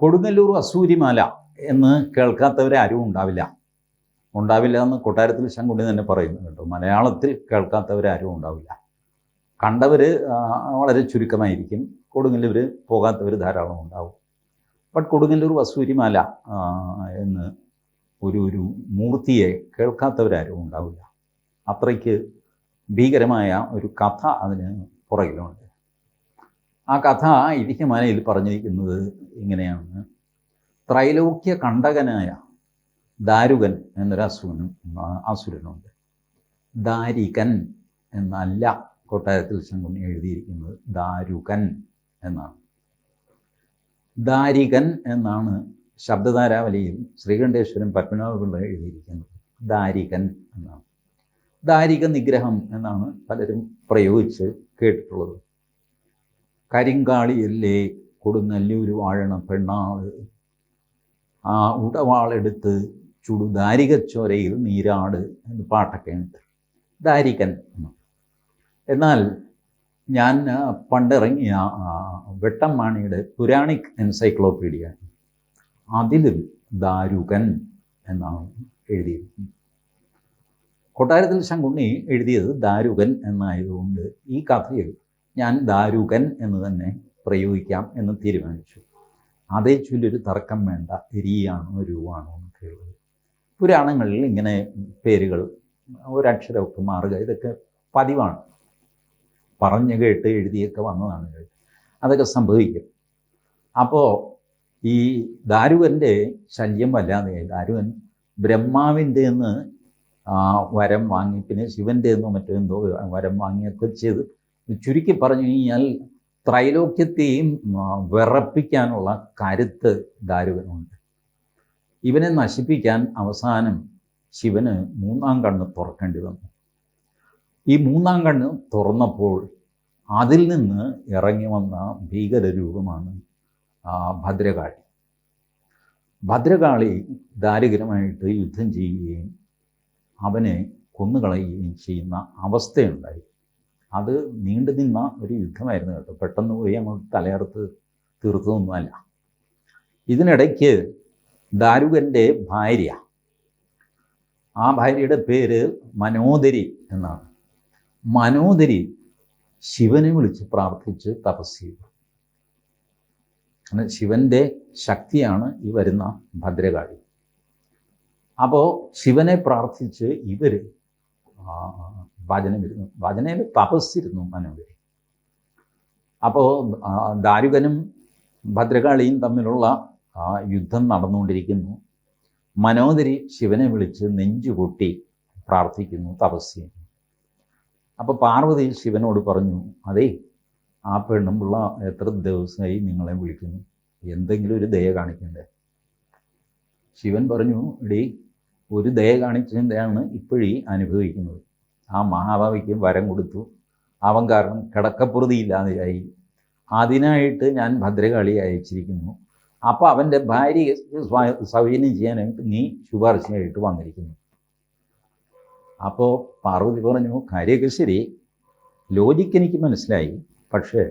കൊടുങ്ങല്ലൂർ അസൂരിമാല എന്ന് കേൾക്കാത്തവരെ ആരും ഉണ്ടാവില്ല. ഉണ്ടാവില്ല എന്ന് കൊട്ടാരത്തിൽ ശങ്കുണ്ണി തന്നെ പറയുന്നു കേട്ടോ. മലയാളത്തിൽ കേൾക്കാത്തവരെ ആരും ഉണ്ടാവില്ല. കണ്ടവർ വളരെ ചുരുക്കമായിരിക്കും. കൊടുങ്ങല്ലൂർ പോകാത്തവർ ധാരാളം ഉണ്ടാവും. ബട്ട് കൊടുങ്ങല്ലൂർ വസൂരിമാല എന്ന് ഒരു ഒരു മൂർത്തിയെ കേൾക്കാത്തവരാരും ഉണ്ടാവില്ല. അത്രയ്ക്ക് ഭീകരമായ ഒരു കഥ അതിന് പുറകിലുണ്ട്. ആ കഥ ഇരിക്കമാലയിൽ പറഞ്ഞിരിക്കുന്നത് ഇങ്ങനെയാണ്. ത്രൈലോക്യ കണ്ടകനായ ദാരുകൻ എന്നൊരു അസുരനും അസുരനുണ്ട്. ദാരികൻ എന്നല്ല കൊട്ടാരത്തിൽ ശങ്കുണ്ണി എഴുതിയിരിക്കുന്നത്. ദാരുകൻ എന്നാണ്. ദാരികൻ എന്നാണ് ശബ്ദധാരാവലിയിൽ ശ്രീകണ്ഠേശ്വരൻ പത്മനാഭപിള്ള എഴുതിയിരിക്കുന്നത്. ദാരികൻ എന്നാണ്. ദാരിക നിഗ്രഹം എന്നാണ് പലരും പ്രയോഗിച്ച് കേട്ടിട്ടുള്ളത്. കരിങ്കാളിയല്ലേ? കൊടുങ്ങല്ലൂർ വാഴണ പെണ്ണാൾ. ആ ഉടവാളെടുത്ത് ചുടു ദാരികച്ചോരയിൽ നീരാട് എന്ന് പാട്ടൊക്കെ ഉണ്ട്. ദാരികൻ എന്നാൽ ഞാൻ പണ്ടിറങ്ങിയ ആ, വെട്ടം മാണിയുടെ പുരാണിക് എൻസൈക്ലോപീഡിയ അതിലും ദാരുകൻ എന്നാണ് എഴുതിയിരിക്കുന്നത്. കൊട്ടാരത്തിൽ ശങ്കുണ്ണി എഴുതിയത് ദാരുകൻ എന്നായതുകൊണ്ട് ഈ കഥയിൽ ഞാൻ ദാരുകൻ എന്ന് തന്നെ പ്രയോഗിക്കാം എന്ന് തീരുമാനിച്ചു. അതേ ചൊല്ലൊരു തർക്കം വേണ്ട. എരിയാണോ രൂവാണോ എന്നൊക്കെ പുരാണങ്ങളിൽ ഇങ്ങനെ പേരുകൾ ഒരക്ഷരമൊക്കെ മാറുക ഇതൊക്കെ പതിവാണ്. പറഞ്ഞു കേട്ട് എഴുതിയൊക്കെ വന്നതാണ്. അതൊക്കെ സംഭവിക്കും. അപ്പോൾ ഈ ദാരുവന്റെ ശല്യം വല്ലാതെയായി ദാരുവൻ ബ്രഹ്മാവിന്റെ നിന്ന് ആ, വരം വാങ്ങി പിന്നെ ശിവന്റെ എന്നോ മറ്റോ എന്തോ വരം വാങ്ങിയൊക്കെ ചെയ്ത് ചുരുക്കി പറഞ്ഞു കഴിഞ്ഞാൽ ത്രൈലോക്യത്തെയും വിറപ്പിക്കാനുള്ള കരുത്ത് ദാരുവിനുണ്ട് ഇവനെ നശിപ്പിക്കാൻ അവസാനം ശിവന് മൂന്നാം കണ്ണ് തുറക്കേണ്ടി വന്നു. ഈ മൂന്നാം കണ്ണ് തുറന്നപ്പോൾ അതിൽ നിന്ന് ഇറങ്ങി വന്ന ഭീകരരൂപമാണ് ആ, ഭദ്രകാളി. ഭദ്രകാളി ദാരിദ്ര്യമായിട്ട് യുദ്ധം ചെയ്യുകയും അവനെ കൊന്നുകളയുകയും ചെയ്യുന്ന അവസ്ഥയുണ്ടായി. അത് നീണ്ടു നിന്ന ഒരു യുദ്ധമായിരുന്നു കേട്ടോ. പെട്ടെന്ന് പോയി അങ്ങോട്ട് തലയറുത്ത് തീർത്തതൊന്നുമല്ല. ഇതിനിടയ്ക്ക് ദാരുകന്റെ ഭാര്യ ആ ഭാര്യയുടെ പേര് മനോദരി എന്നാണ്. മനോദരി ശിവനെ വിളിച്ച് പ്രാർത്ഥിച്ച് തപസ് ചെയ്തു. ശിവന്റെ ശക്തിയാണ് ഈ വരുന്ന ഭദ്രകാളി. അപ്പോൾ ശിവനെ പ്രാർത്ഥിച്ച് ഇവർ ഭജനമിരുന്നു ഭജനയിൽ തപസ്സിരുന്നു മനോദരി അപ്പോൾ ദാരുകനും ഭദ്രകാളിയും തമ്മിലുള്ള യുദ്ധം നടന്നുകൊണ്ടിരിക്കുന്നു. മനോദരി ശിവനെ വിളിച്ച് നെഞ്ചുകൂട്ടി പ്രാർത്ഥിക്കുന്നു തപസ് ചെയ്യുന്നു. അപ്പോൾ പാർവതി ശിവനോട് പറഞ്ഞു അതേ ആ പെണ്ണുമ്പിള്ള എത്ര ദിവസമായി നിങ്ങളെ വിളിക്കുന്നു. എന്തെങ്കിലും ഒരു ദയ കാണിക്കണ്ടേ? ശിവൻ പറഞ്ഞു ഇടീ ഒരു ദയ കാണിച്ചതിന്റെയാണ് ഇപ്പോഴീ അനുഭവിക്കുന്നത്. ആ മഹാഭാവിക്ക് വരം കൊടുത്തു. അവൻ കാരണം കിടക്കപ്പുറതിയില്ലാതെയായി അതിനായിട്ട് ഞാൻ ഭദ്രകാളി അയച്ചിരിക്കുന്നു. അപ്പോൾ അവന്റെ ഭാര്യയെ സൗജന്യം ചെയ്യാനായിട്ട് നീ ശുപാർശയായിട്ട് വന്നിരിക്കുന്നു. അപ്പോൾ പാർവതി പറഞ്ഞു കാര്യമൊക്കെ ശരി. ലോജിക്ക് എനിക്ക് മനസ്സിലായി. പക്ഷേ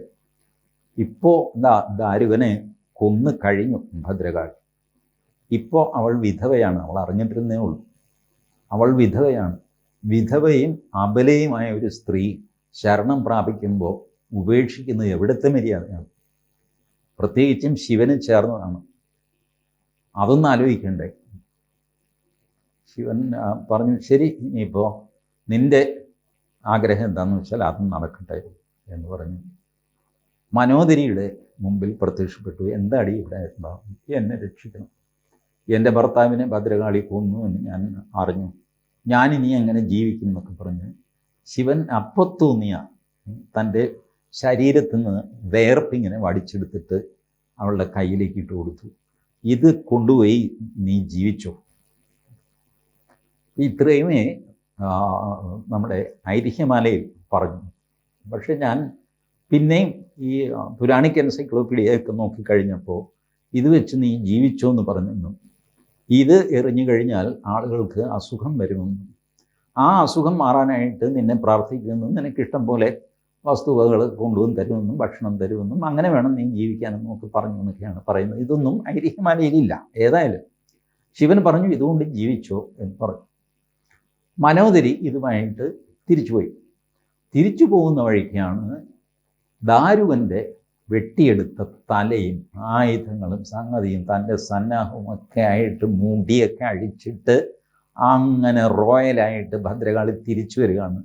ഇപ്പോൾ ദാ ദാരുവനെ കൊന്നു കഴിഞ്ഞു ഭദ്രകാളി. ഇപ്പോൾ അവൾ വിധവയാണ്. അവൾ അറിഞ്ഞിട്ടിരുന്നേ ഉള്ളൂ. അവൾ വിധവയാണ്. വിധവയും അബലയുമായ ഒരു സ്ത്രീ ശരണം പ്രാപിക്കുമ്പോൾ ഉപേക്ഷിക്കുന്നത് എവിടുത്തെ മര്യാദയാണ്? പ്രത്യേകിച്ചും ശിവന് ചേർന്നതാണ്. അതൊന്നും ആലോചിക്കണ്ടേ. ശിവൻ പറഞ്ഞു ശരി ഇനിയിപ്പോൾ നിന്റെ ആഗ്രഹം എന്താണെന്ന് വെച്ചാൽ അതും നടക്കട്ടെ എന്ന് പറഞ്ഞു. മനോദരിയുടെ മുമ്പിൽ പ്രത്യക്ഷപ്പെട്ടു. എന്താടി ഇവിടെ? എന്താ? എന്നെ രക്ഷിക്കണം. എന്റെ ഭർത്താവിനെ ഭദ്രകാളി കൊന്നു എന്ന് ഞാൻ അറിഞ്ഞു. ഞാനിനി എങ്ങനെ ജീവിക്കും എന്നൊക്കെ പറഞ്ഞ് ശിവൻ അപ്പത്തൂന്നിയ തന്റെ ശരീരത്തിൽ നിന്ന് വേർപ്പിങ്ങനെ വടിച്ചെടുത്തിട്ട് അവളുടെ കയ്യിലേക്ക് ഇട്ട് കൊടുത്തു. ഇത് കൊണ്ടുപോയി നീ ജീവിച്ചോ? ഇത്രയുമേ നമ്മുടെ ഐതിഹ്യമാലയിൽ പറഞ്ഞു. പക്ഷെ ഞാൻ പിന്നെയും ഈ പുരാണിക് എൻസൈക്ലോപ്പീഡിയയൊക്കെ നോക്കിക്കഴിഞ്ഞപ്പോൾ ഇത് വെച്ച് നീ ജീവിച്ചോ എന്ന് പറഞ്ഞെന്നും ഇത് എറിഞ്ഞു കഴിഞ്ഞാൽ ആളുകൾക്ക് അസുഖം വരുമെന്നും. ആ അസുഖം മാറാനായിട്ട് നിന്നെ പ്രാർത്ഥിക്കുന്നു. നിനക്കിഷ്ടം പോലെ വസ്തുവകൾ കൊണ്ടുവന്ന് തരുമെന്നും ഭക്ഷണം തരുമെന്നും അങ്ങനെ വേണം നീ ജീവിക്കാനെന്നും ഒക്കെ പറഞ്ഞു എന്നൊക്കെയാണ് പറയുന്നത്. ഇതൊന്നും ഐതിഹ്യമാലയിലില്ല. ഏതായാലും ശിവൻ പറഞ്ഞു ഇതുകൊണ്ട് ജീവിച്ചോ എന്ന് പറഞ്ഞു. മനോദരി ഇതുമായിട്ട് തിരിച്ചുപോയി. തിരിച്ചു പോകുന്ന വഴിക്കാണ് ദാരുവന്റെ വെട്ടിയെടുത്ത തലയും ആയുധങ്ങളും സംഗതിയും തന്റെ സന്നാഹവും ഒക്കെ ആയിട്ട് മുടിയൊക്കെ അഴിച്ചിട്ട് അങ്ങനെ റോയലായിട്ട് ഭദ്രകാളി തിരിച്ചു വരികയാണ്.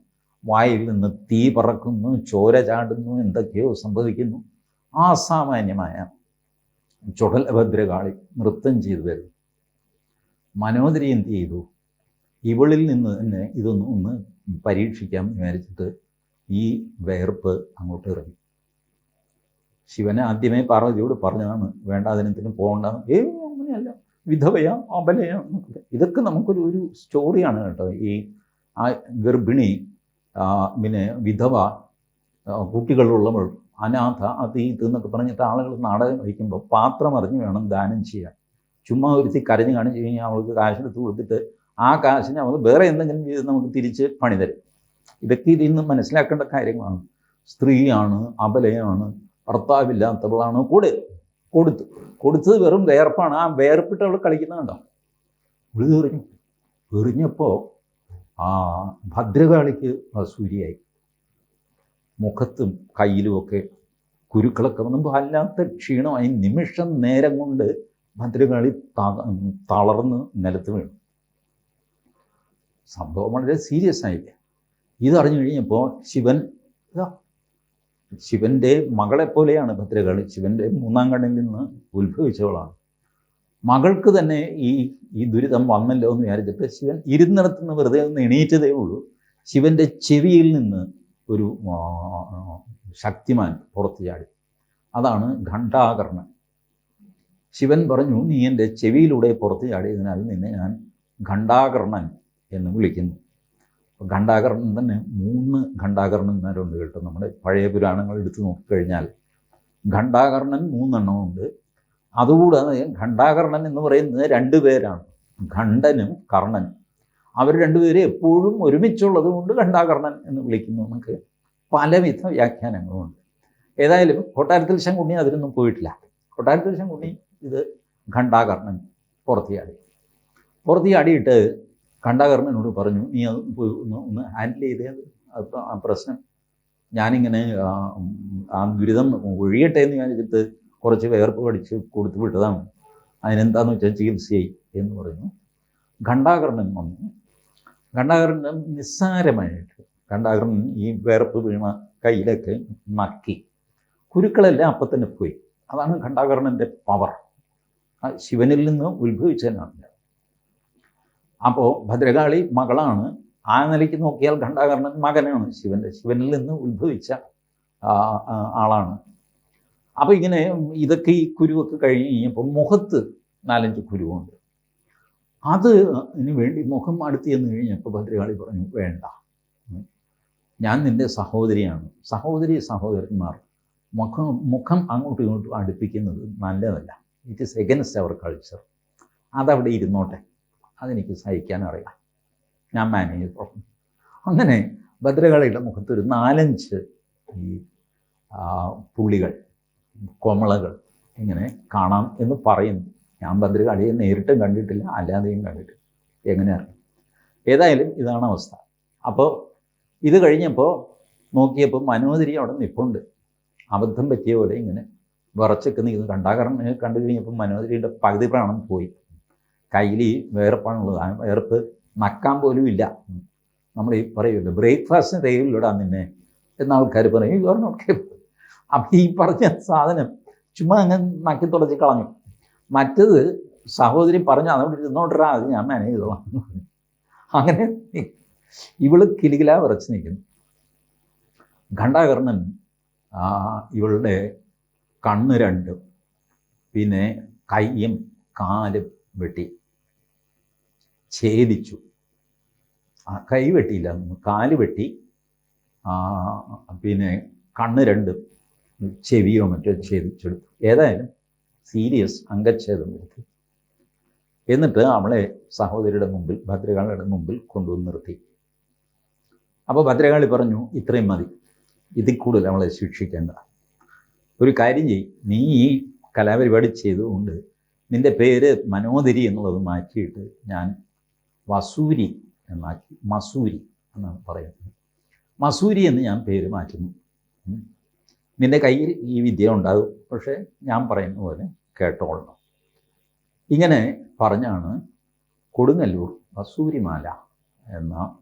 വായിൽ നിന്ന് തീ പറക്കുന്നു ചോര ചാടുന്നു എന്തൊക്കെയോ സംഭവിക്കുന്നു. അസാമാന്യമായ ചുടല ഭദ്രകാളി നൃത്തം ചെയ്തു വരുന്നു. മനോദരി എന്ത് ചെയ്തു. ഇവളിൽ നിന്ന് തന്നെ ഇതൊന്ന് ഒന്ന് പരീക്ഷിക്കാം വിചാരിച്ചിട്ട് ഈ വേർപ്പ് അങ്ങോട്ട് ഇറങ്ങി. ശിവനെ ആദ്യമേ പാർവതിയോട് പറഞ്ഞതാണ് വേണ്ട അതിനത്തിന് പോകണ്ട ഏ അങ്ങനെയല്ല. വിധവയാം അബലയാം. ഇതൊക്കെ നമുക്കൊരു ഒരു സ്റ്റോറിയാണ് കേട്ടോ. ഈ ആ ഗർഭിണി പിന്നെ വിധവ കുട്ടികളുള്ളവൾ അനാഥ അത് ഇത് എന്നൊക്കെ പറഞ്ഞിട്ട് ആളുകൾ നാടകം കഴിക്കുമ്പോൾ പാത്രം അറിഞ്ഞ് വേണം ദാനം ചെയ്യാൻ. ചുമ്മാ ഒരുത്തി കരഞ്ഞ് കാണിച്ചു കഴിഞ്ഞാൽ അവൾക്ക് കാശെടുത്ത് കൊടുത്തിട്ട് ആ കാശിനെ അവൾ വേറെ എന്തെങ്കിലും ചെയ്ത് നമുക്ക് തിരിച്ച് പണി തരും. ഇതൊക്കെ ഇതിൽ നിന്ന് മനസ്സിലാക്കേണ്ട കാര്യങ്ങളാണ്. സ്ത്രീയാണ് അബലയാണ് ഭർത്താവില്ലാത്തവളാണ് കൂടെ കൊടുത്തു. കൊടുത്തത് വെറും വേർപ്പാണ് ആ വേർപ്പിട്ട് അവൾ കളിക്കുന്നുണ്ടോ ഉള്ളത് എറിഞ്ഞു ആ ഭദ്രകാളിക്ക് അസൂര്യായി മുഖത്തും കയ്യിലുമൊക്കെ കുരുക്കളൊക്കെ വന്നപ്പോൾ വല്ലാത്ത ക്ഷീണമായി. നിമിഷം നേരം കൊണ്ട് ഭദ്രകാളി തളർന്ന് നിലത്ത് വീണു. സംഭവം വളരെ സീരിയസ് ആയില്ലേ? ഇതറിഞ്ഞു കഴിഞ്ഞപ്പോൾ ശിവൻ ശിവന്റെ മകളെപ്പോലെയാണ് ഭദ്രകാളി ശിവന്റെ മൂന്നാം കണ്ണിൽ നിന്ന് ഉത്ഭവിച്ചവളാണ്. മകൾക്ക് തന്നെ ഈ ഈ ദുരിതം വന്നല്ലോ എന്ന് വിചാരിച്ചിട്ട് ശിവൻ ഇരുന്നിടത്ത് നിന്ന് വെറുതെ ഒന്ന് എണീറ്റതേ ഉള്ളൂ. ശിവന്റെ ചെവിയിൽ നിന്ന് ഒരു ശക്തിമാൻ പുറത്തു ചാടി. അതാണ് ഘണ്ടാകർണൻ ശിവൻ പറഞ്ഞു നീ എന്റെ ചെവിയിലൂടെ പുറത്തു ചാടിയതിനാൽ നിന്നെ ഞാൻ ഘണ്ടാകർണൻ എന്ന് വിളിക്കുന്നു. അപ്പോൾ ഖണ്ഡാകരണം തന്നെ മൂന്ന് ഖണ്ഡാകരണന്മാരുണ്ട് കേട്ടോ. നമ്മുടെ പഴയ പുരാണങ്ങൾ എടുത്തു നോക്കിക്കഴിഞ്ഞാൽ ഖണ്ഡാകർണൻ മൂന്നെണ്ണമുണ്ട് അതുകൂടാതെ ഖണ്ഡാകർണൻ എന്ന് പറയുന്നത് രണ്ട് പേരാണ്. ഖണ്ഡനും കർണനും. അവർ രണ്ടുപേരും എപ്പോഴും ഒരുമിച്ചുള്ളത് കൊണ്ട് ഖണ്ഡാകർണൻ എന്ന് വിളിക്കുന്നു. നമുക്ക് പലവിധ വ്യാഖ്യാനങ്ങളുമുണ്ട് ഏതായാലും കൊട്ടാരത്തിൽ ശങ്കുണ്ണി അതിലൊന്നും പോയിട്ടില്ല. കൊട്ടാരത്തിൽ ശങ്കുണ്ണി ഇത് ഖണ്ഡാകർണൻ പുറത്തിയാടി പുറത്തിയാടിയിട്ട് ഘണ്ടാകർണനോട് പറഞ്ഞു നീ അത് പോയി ഒന്ന് ഒന്ന് ഹാൻഡിൽ ചെയ്തേ ആ പ്രശ്നം ഞാനിങ്ങനെ ആ, ദുരിതം ഒഴിയട്ടെ എന്ന് വിചാരിച്ചിട്ട് കുറച്ച് വേർപ്പ് പഠിച്ച് കൊടുത്തു വിട്ടതാണ്. അതിനെന്താന്ന് വെച്ചാൽ ചികിത്സയായി എന്ന് പറഞ്ഞു. ഘണ്ടാകർണൻ വന്നു. ഘണ്ടാകർണൻ നിസ്സാരമായിട്ട് ഘണ്ടാകർണൻ ഈ വേർപ്പ് വീണ കയ്യിലൊക്കെ നക്കി. കുരുക്കളെല്ലാം അപ്പം തന്നെ പോയി. അതാണ് ഘണ്ടാകർണന്റെ പവർ ആ ശിവനിൽ നിന്ന് ഉത്ഭവിച്ചതിനാണ് അപ്പോൾ ഭദ്രകാളി മകളാണ്. ആ നിലയ്ക്ക് നോക്കിയാൽ ഘണ്ടാകർണൻ മകനാണ്. ശിവന്റെ ശിവനിൽ നിന്ന് ഉത്ഭവിച്ച ആളാണ്. അപ്പോൾ ഇങ്ങനെ ഇതൊക്കെ ഈ കുരുവൊക്കെ കഴിഞ്ഞ് കഴിഞ്ഞപ്പോൾ മുഖത്ത് നാലഞ്ച് കുരുവുണ്ട്. അത് ഇനി വേണ്ടി മുഖം അടുത്ത് എന്ന് കഴിഞ്ഞപ്പോൾ ഭദ്രകാളി പറഞ്ഞു വേണ്ട. ഞാൻ നിന്റെ സഹോദരിയാണ്. സഹോദരി സഹോദരന്മാർ മുഖം മുഖം അങ്ങോട്ടും ഇങ്ങോട്ടും അടുപ്പിക്കുന്നത് നല്ലതല്ല. It is against our culture അതവിടെ ഇരുന്നോട്ടെ. അതെനിക്ക് സഹിക്കാൻ അറിയാം. ഞാൻ മാനേജ് പറഞ്ഞു അങ്ങനെ ഭദ്രകാളിയുടെ മുഖത്തൊരു നാലഞ്ച് ഈ പുള്ളികൾ കോമളകൾ ഇങ്ങനെ കാണാം എന്ന് പറയുന്നു. ഞാൻ ഭദ്രകാളിയെ നേരിട്ടും കണ്ടിട്ടില്ല അല്ലാതെയും കണ്ടിട്ടില്ല. എങ്ങനെ അറിയാം? ഏതായാലും ഇതാണ് അവസ്ഥ. അപ്പോൾ ഇത് കഴിഞ്ഞപ്പോൾ നോക്കിയപ്പോൾ മനോദരി അവിടെ നിൽപ്പുണ്ട് അബദ്ധം പറ്റിയ പോലെ ഇങ്ങനെ വിറച്ചൊക്കെ നിൽക്കുന്നു. കണ്ടാകരണം കണ്ടു കഴിഞ്ഞപ്പോൾ മനോദരിയുടെ പകുതി പ്രാണം പോയി. കയ്യിൽ വേർപ്പാണുള്ളത്. ആ വേർപ്പ് നക്കാൻ പോലും ഇല്ല. നമ്മൾ ഈ പറയുമല്ലോ ബ്രേക്ക്ഫാസ്റ്റിന് തേയിലിടാൻ നിന്നെ എന്ന ആൾക്കാർ പറയും. യു ആർ നോട്ട് കേബിൾ അപ്പം ഈ പറഞ്ഞ സാധനം ചുമ്മാ അങ്ങനെ നക്കി തുടച്ച് കളഞ്ഞു. മറ്റത് സഹോദരി പറഞ്ഞു അതുകൊണ്ട് ഇരുന്നോട്ടാ അത് ഞാൻ മാനേജ് ചെയ്തോളാം. അങ്ങനെ ഇവൾ കിലുകില വിറച്ച് നിൽക്കുന്നു. ഘണ്ടാകർണൻ ആ, ഇവളുടെ കണ്ണ് രണ്ടും പിന്നെ കൈയും കാലും വെട്ടി. ഛേദിച്ചു. ആ കൈ വെട്ടിയില്ല. കാൽ വെട്ടി. പിന്നെ കണ്ണ് രണ്ട് ചെവിയോ മറ്റോ ഛേദിച്ചെടുത്തു. ഏതായാലും സീരിയസ് അംഗച്ഛേദം വരുത്തി എന്നിട്ട് അവളെ സഹോദരിയുടെ മുമ്പിൽ ഭദ്രകാളിയുടെ മുമ്പിൽ കൊണ്ടുവന്ന് നിർത്തി. അപ്പോൾ ഭദ്രകാളി പറഞ്ഞു ഇത്രയും മതി. ഇതിൽ കൂടുതൽ അവളെ ശിക്ഷിക്കേണ്ട. ഒരു കാര്യം ചെയ്യും. നീ ഈ കലാപരിപാടി ചെയ്തുകൊണ്ട് നിന്റെ പേര് മനോദരി എന്നുള്ളത് മാറ്റിയിട്ട് ഞാൻ വസൂരി എന്നാക്കി. മസൂരി എന്നാണ് പറയുന്നത്. മസൂരി എന്ന് ഞാൻ പേര് മാറ്റുന്നു. നിന്റെ കയ്യിൽ ഈ വിദ്യ ഉണ്ടാകും. പക്ഷേ ഞാൻ പറയുന്ന പോലെ കേട്ടോളണം. ഇങ്ങനെ പറഞ്ഞാണ് കൊടുങ്ങല്ലൂർ വസൂരിമാല എന്ന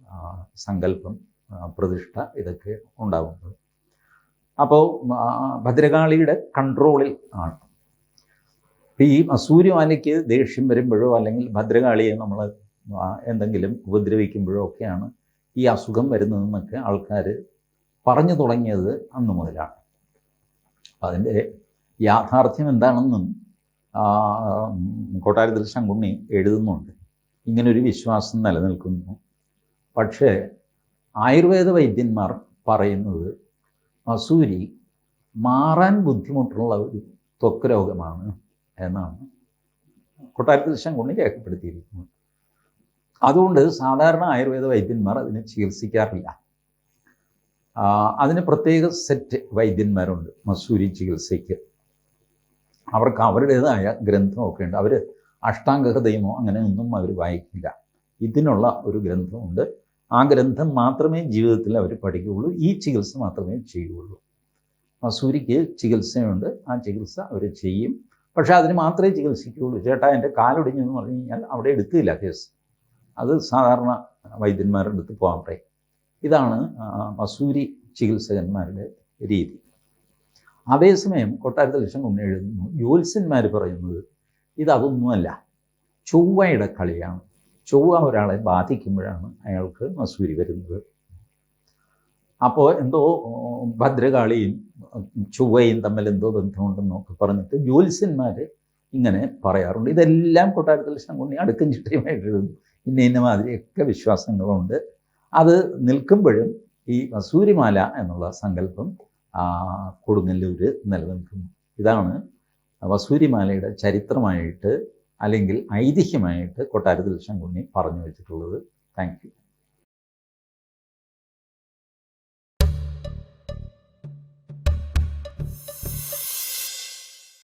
സങ്കല്പം പ്രതിഷ്ഠ ഇതൊക്കെ ഉണ്ടാകുന്നത്. അപ്പോൾ ഭദ്രകാളിയുടെ കൺട്രോളിൽ ആണ്. ഈ മസൂരിമാലയ്ക്ക് ദേഷ്യം വരുമ്പോഴോ അല്ലെങ്കിൽ ഭദ്രകാളിയെ നമ്മൾ എന്തെങ്കിലും ഉപദ്രവിക്കുമ്പോഴോ ഒക്കെയാണ് ഈ അസുഖം വരുന്നതെന്നൊക്കെ ആൾക്കാർ പറഞ്ഞു തുടങ്ങിയത് അന്ന് മുതലാണ്. അതിന്റെ യാഥാർത്ഥ്യം എന്താണെന്നും കൊട്ടാരത്തിൽ ശങ്കുണ്ണി എഴുതുന്നുണ്ട്. ഇങ്ങനൊരു വിശ്വാസം നിലനിൽക്കുന്നു. പക്ഷേ ആയുർവേദ വൈദ്യന്മാർ പറയുന്നത് മസൂരി മാറാൻ ബുദ്ധിമുട്ടുള്ള ഒരു ത്വക്ക് രോഗമാണ് എന്നാണ് കൊട്ടാരത്തിൽ ശങ്കുണ്ണി രേഖപ്പെടുത്തിയിരിക്കുന്നത്. അതുകൊണ്ട് സാധാരണ ആയുർവേദ വൈദ്യന്മാർ അതിനെ ചികിത്സിക്കാറില്ല. അതിന് പ്രത്യേക സെറ്റ് വൈദ്യന്മാരുണ്ട് മസൂരി ചികിത്സയ്ക്ക്. അവർക്ക് അവരുടേതായ ഗ്രന്ഥമൊക്കെ ഉണ്ട്. അവർ അഷ്ടാംഗഹൃദയമോ അങ്ങനെ ഒന്നും അവർ വായിക്കില്ല. ഇതിനുള്ള ഒരു ഗ്രന്ഥമുണ്ട് ആ ഗ്രന്ഥം മാത്രമേ ജീവിതത്തിൽ അവർ പഠിക്കുകയുള്ളൂ. ഈ ചികിത്സ മാത്രമേ ചെയ്യുകയുള്ളൂ. മസൂരിക്ക് ചികിത്സയുണ്ട്. ആ ചികിത്സ അവർ ചെയ്യും. പക്ഷേ അതിന് മാത്രമേ ചികിത്സിക്കുകയുള്ളൂ. ചേട്ടാ എന്റെ കാലൊടിഞ്ഞെന്ന് പറഞ്ഞു കഴിഞ്ഞാൽ അവിടെ എടുക്കില്ല കേസ്. അത് സാധാരണ വൈദ്യന്മാരുടെ അടുത്ത് പോകാൻ പറയും. ഇതാണ് മസൂരി ചികിത്സകന്മാരുടെ രീതി. അതേസമയം കൊട്ടാരത്തിൽ ലക്ഷം കൊണ്ട് എഴുതുന്നു ജ്യോത്സ്യന്മാർ പറയുന്നത് ഇതതൊന്നുമല്ല ചൊവ്വയുടെ കളിയാണ് ചൊവ്വ ഒരാളെ ബാധിക്കുമ്പോഴാണ് അയാൾക്ക് മസൂരി വരുന്നത്. അപ്പോൾ എന്തോ ഭദ്രകാളിയും ചൊവ്വയും തമ്മിൽ എന്തോ ബന്ധമുണ്ടെന്നൊക്കെ പറഞ്ഞിട്ട് ജ്യോത്സ്യന്മാർ ഇങ്ങനെ പറയാറുണ്ട്. ഇതെല്ലാം കൊട്ടാരത്തിൽ ശങ്കുണ്ണി അടുക്കും ചിട്ടയുമായിട്ട് എഴുതുന്നു. ഇന്ന ഇന്ന മാതിരിയൊക്കെ വിശ്വാസങ്ങളുണ്ട്. അത് നിൽക്കുമ്പോഴും ഈ വസൂരിമാല എന്നുള്ള സങ്കല്പം കൊടുങ്ങല്ലൂർ നിലനിൽക്കുന്നു. ഇതാണ് വസൂരിമാലയുടെ ചരിത്രമായിട്ട് അല്ലെങ്കിൽ ഐതിഹ്യമായിട്ട് കൊട്ടാരത്തിൽ ശങ്കുണ്ണി പറഞ്ഞു വെച്ചിട്ടുള്ളത്. Thank you.